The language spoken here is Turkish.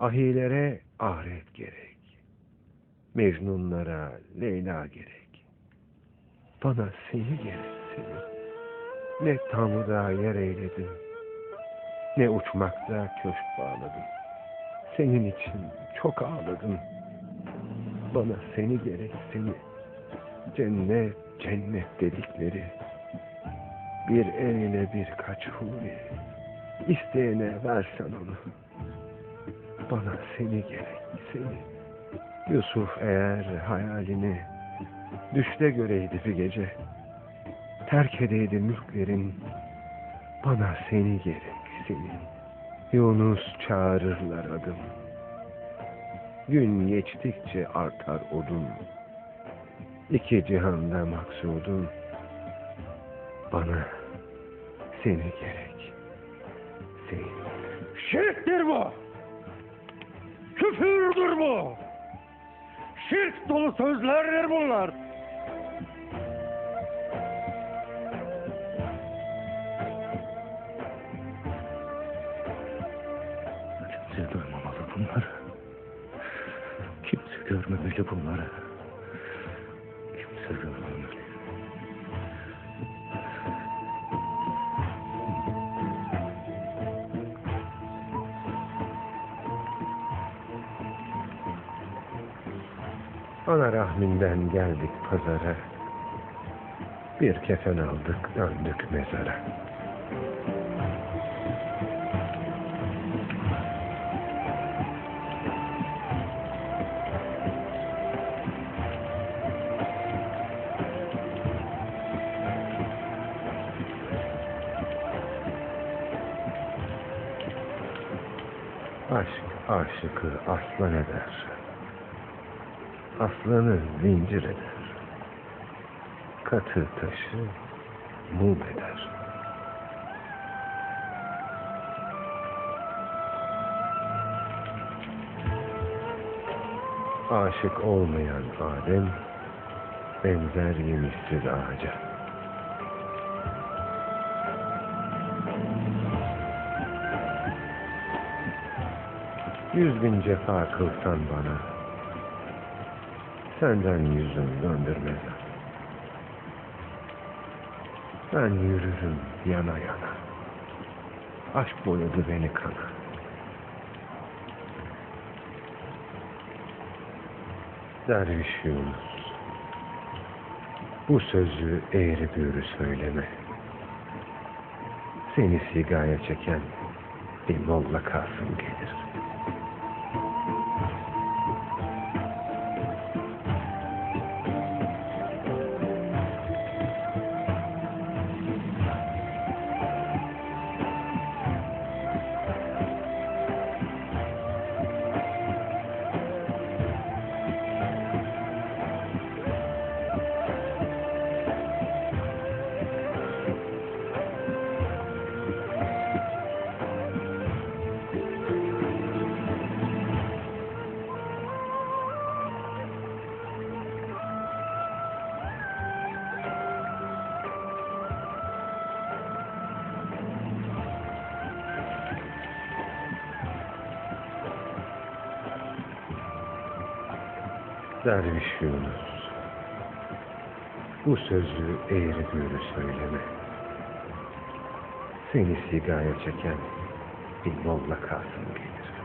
Ahilere ahiret gerek. Mecnunlara Leyla gerek. Bana seni gerek seni. Ne Tanrı'da yer eyledim. Ne uçmakta köşk bağladım. Senin için çok ağladım. Bana seni gerek seni. Cennet, cennet dedikleri. Bir eyle birkaç huri. İsteyene versen onu. Bana seni gerek seni. Yusuf eğer hayalini düşte göreydi bir gece. Terk edeydi mülklerin. Bana seni gerek seni. Yunus çağırırlar adım. Gün geçtikçe artar odun. İki cihanda maksudun. Bana seni gerek. Seni. Şirktir bu. Küfürdür bu. Şirk dolu sözlerdir bunlar. Kimse duymamalı bunları. Kimse görmemeli bunları. Kimse görmemeli. Ana rahminden geldik pazara. Bir kefen aldık döndük mezara. Aşk aşıkı aslan eder. Aslanı zincir eder. Katı taşı mum eder. Aşık olmayan Adem benzer yemişsiz ağaca. Yüz bin cefa kılsan bana Senden yüzüm döndürmez. Ben yürürüm yana yana. Aşk boyadı beni kana. Derviş Yunus. Bu sözü eğri büğrü söyleme. Seni sigaya çeken bir molla Kasım gelir. Derviş Yunus. Bu sözü eğri büğrü söyleme. Seni sigaya çeken bir molla Kasım gelir.